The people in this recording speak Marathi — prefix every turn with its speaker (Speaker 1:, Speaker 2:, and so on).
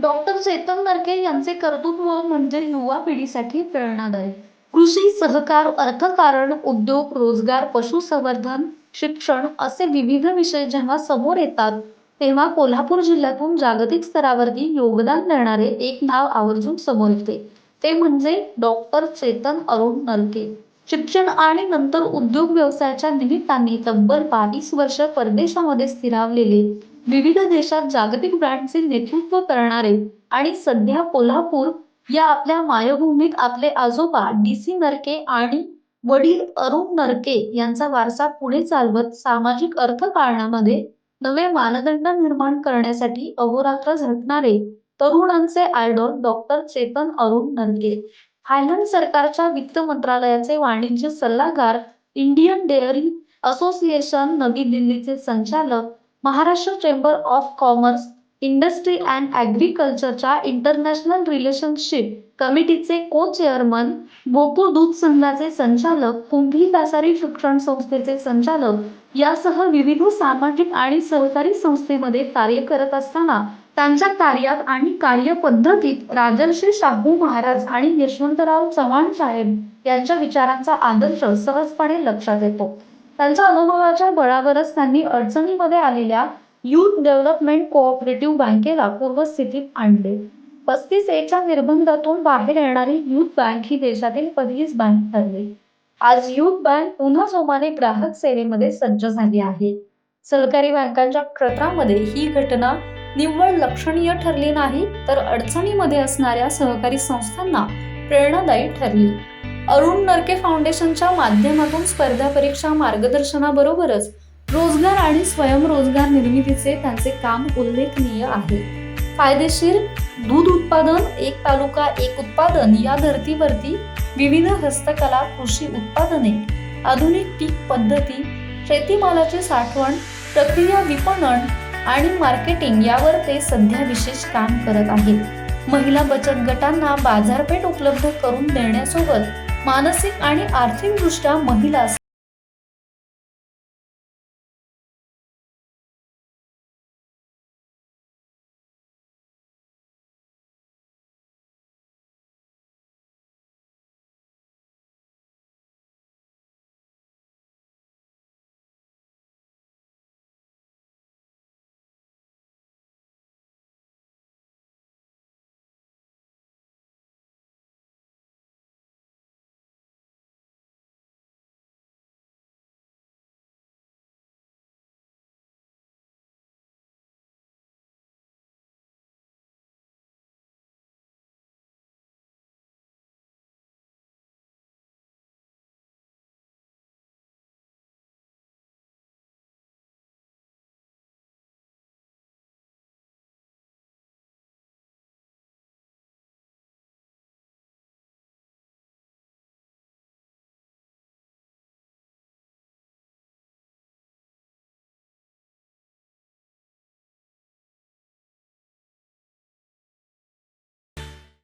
Speaker 1: डॉक्टर चेतन नरके यांचे कर्तृत्व म्हणजे युवा पिढीसाठी प्रेरणादायी. कृषी सहकार अर्थकारण उद्योग रोजगार पशुसंवर्धन शिक्षण असे विविध विषय जेव्हा समोर येतात तेव्हा कोल्हापूर जिल्ह्यातून जागतिक स्तरावरती योगदान देणारे एक नाव आवर्जून समोर येते. ते म्हणजे डॉक्टर चेतन अरुण नरके. शिक्षण आणि नंतर उद्योग व्यवसायाच्या निमित्ताने तब्बल बावीस वर्ष परदेशामध्ये स्थिरावलेले विविध देशात जागतिक ब्रँडचे नेतृत्व करणारे आणि सध्या कोल्हापूर या आपल्या मायभूमीत आपले आजोबा डी सी नरके आणि वडील अरुण नरके यांचा वारसा पुढे चालवत सामाजिक अर्थकारणामध्ये नवे मानदंड निर्माण करण्यासाठी अहोरात्र झटणारे तरुणांचे idol doctor Chetan Arun Narke. Thailand सरकारच्या वित्त मंत्रालयाचे वाणिज्य सल्लागार इंडियन डेअरी असोसिएशन नवी दिल्लीचे संचालक Maharashtra chamber of commerce industry and ॲग्रिकल्चरच्या international relationship कमिटीचे को चेअरमन गोकुळ दूध संघाचे संचालक कुंभी दासारी शिक्षण संस्थेचे संचालक यासह विविध सामाजिक आणि सहकारी संस्थेमध्ये कार्य करत असताना त्यांच्या कार्यात आणि कार्यपद्धतीत राजर्षी शाहू महाराज आणि यशवंतराव चव्हाण साहेब यांच्या विचारांचा आदर्श सहजपणे लक्षात येतो. त्यांच्या अनुभवाच्या बळावरच त्यांनी अडचणीमध्ये आलेल्या युथ डेव्हलपमेंट कोऑपरेटिव्ह बँकेला पूर्वस्थितीत आणले. पस्तीस एच्या निर्बंधातून बाहेर येणारी युथ बँक ही देशातील पहिलीच बँक ठरली. आज युथ बँक पुन्हा जोमाने ग्राहक सेवेमध्ये सज्ज झाली आहे. सहकारी बँकांच्या क्षेत्रामध्ये ही घटना निव्वळ लक्षणीय ठरली नाही तर अडचणीमध्ये असणाऱ्या सहकारी संस्थांना प्रेरणादायी ठरली. अरुण नरके फाउंडेशनच्या माध्यमातून स्पर्धा परीक्षा मार्गदर्शनाबरोबरच रोजगार आणि स्वयंरोजगार निर्मितीचे त्यांचे काम उल्लेखनीय आहे. फायदेशीर दूध उत्पादन एक तालुका एक उत्पादन या धर्तीवरती विविध हस्तकला कृषी उत्पादने आधुनिक पीक पद्धती शेतीमालाची साठवण प्रक्रिया विपणन आणि मार्केटिंग यावर ते सध्या विशेष काम करत आहेत. महिला बचत गटांना बाजारपेठ उपलब्ध करून देण्यासोबत मानसिक आणि आर्थिकदृष्ट्या महिला